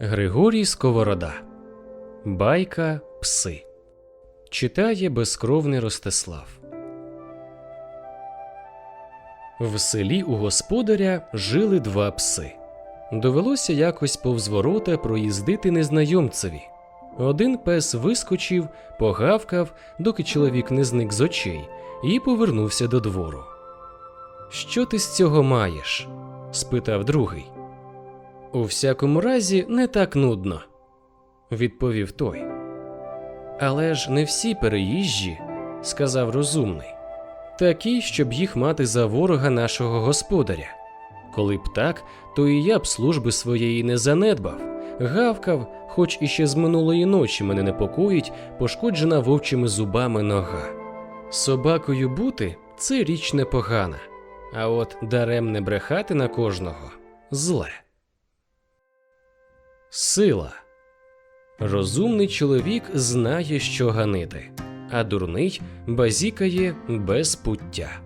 Григорій Сковорода. Байка Пси. Читає безкровний Ростислав. В селі у господаря жили два пси. Довелося якось повз ворота проїздити незнайомцеві. Один пес вискочив, погавкав, доки чоловік не зник з очей, і повернувся до двору. Що ти з цього маєш? спитав другий. У всякому разі, не так нудно, відповів той. Але ж не всі переїжджі, сказав розумний, такі, щоб їх мати за ворога нашого господаря. Коли б так, то і я б служби своєї не занедбав, гавкав, хоч іще з минулої ночі мене непокоїть пошкоджена вовчими зубами нога. Собакою бути це річ непогана, а от даремне брехати на кожного зле. Сила. Розумний чоловік знає, що ганити, а дурний базікає без пуття.